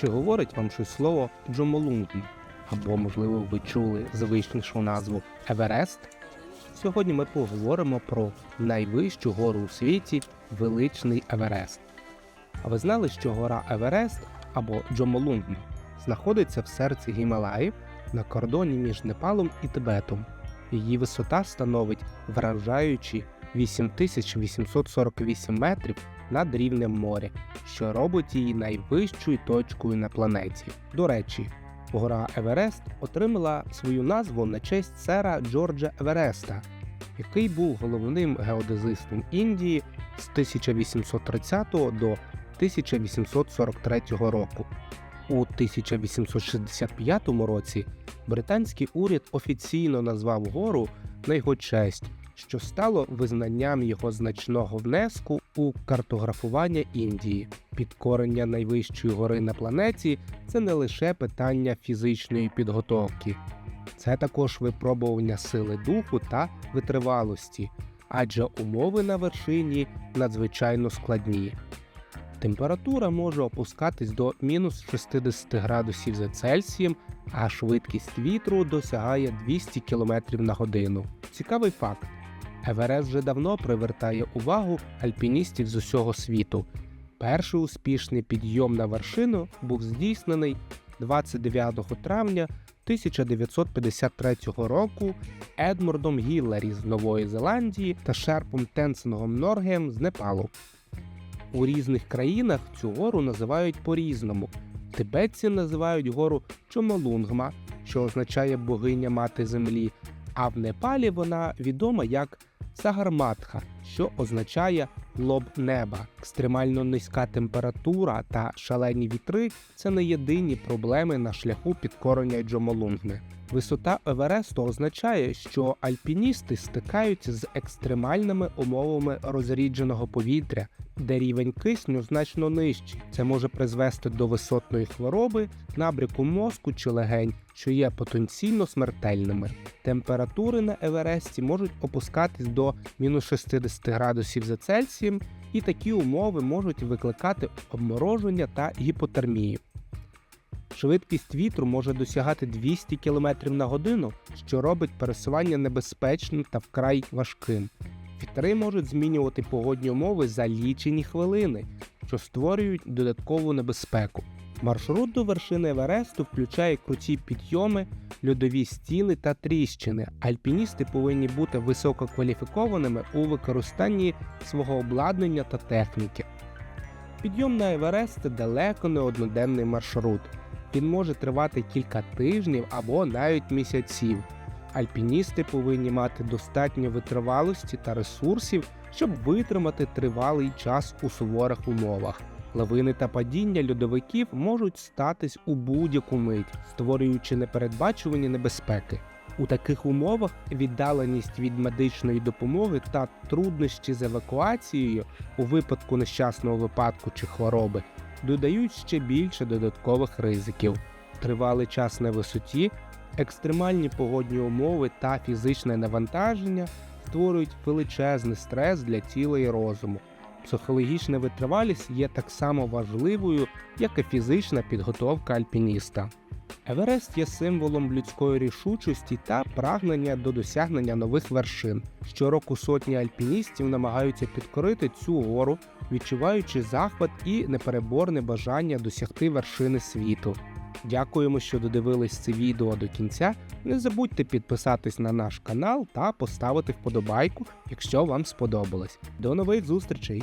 Чи говорить вам щось слово Джомолунгма? Або, можливо, ви чули звичнішу назву Еверест? Сьогодні ми поговоримо про найвищу гору у світі величний Еверест. А ви знали, що гора Еверест або Джомолунгма знаходиться в серці Гімалаїв на кордоні між Непалом і Тибетом. Її висота становить вражаючі 8848 метрів над рівнем моря, що робить її найвищою точкою на планеті. До речі, гора Еверест отримала свою назву на честь сера Джорджа Евереста, який був головним геодезистом Індії з 1830 до 1843 року. У 1865 році британський уряд офіційно назвав гору на його честь, що стало визнанням його значного внеску у картографування Індії. Підкорення найвищої гори на планеті це не лише питання фізичної підготовки, це також випробування сили духу та витривалості, адже умови на вершині надзвичайно складні. Температура може опускатись до мінус 60 градусів за Цельсієм, а швидкість вітру досягає 200 км на годину. Цікавий факт: Еверест вже давно привертає увагу альпіністів з усього світу. Перший успішний підйом на вершину був здійснений 29 травня 1953 року Едмордом Гіллері з Нової Зеландії та Шерпом Тенсингом Норгем з Непалу. У різних країнах цю гору називають по-різному. Тибетці називають гору Чомолунгма, що означає богиня мати землі, а в Непалі вона відома як Сагарматха, що означає лоб неба. Екстремально низька температура та шалені вітри це не єдині проблеми на шляху підкорення Джомолунгми. Висота Евересту означає, що альпіністи стикаються з екстремальними умовами розрідженого повітря, де рівень кисню значно нижчий. Це може призвести до висотної хвороби, набряку мозку чи легень, що є потенційно смертельними. Температури на Евересті можуть опускатись до мінус 60 градусів за Цельсієм, і такі умови можуть викликати обмороження та гіпотермію. Швидкість вітру може досягати 200 км на годину, що робить пересування небезпечним та вкрай важким. Вітри можуть змінювати погодні умови за лічені хвилини, що створюють додаткову небезпеку. Маршрут до вершини Евересту включає круті підйоми, льодові стіни та тріщини. Альпіністи повинні бути висококваліфікованими у використанні свого обладнання та техніки. Підйом на Еверест це далеко не одноденний маршрут. Він може тривати кілька тижнів або навіть місяців. Альпіністи повинні мати достатньо витривалості та ресурсів, щоб витримати тривалий час у суворих умовах. Лавини та падіння льодовиків можуть статись у будь-яку мить, створюючи непередбачувані небезпеки. У таких умовах віддаленість від медичної допомоги та труднощі з евакуацією у випадку нещасного випадку чи хвороби додають ще більше додаткових ризиків. Тривалий час на висоті, екстремальні погодні умови та фізичне навантаження створюють величезний стрес для тіла і розуму. Психологічна витривалість є так само важливою, як і фізична підготовка альпініста. Еверест є символом людської рішучості та прагнення до досягнення нових вершин. Щороку сотні альпіністів намагаються підкорити цю гору, відчуваючи захват і непереборне бажання досягти вершини світу. Дякуємо, що додивились це відео до кінця. Не забудьте підписатись на наш канал та поставити вподобайку, якщо вам сподобалось. До нових зустрічей!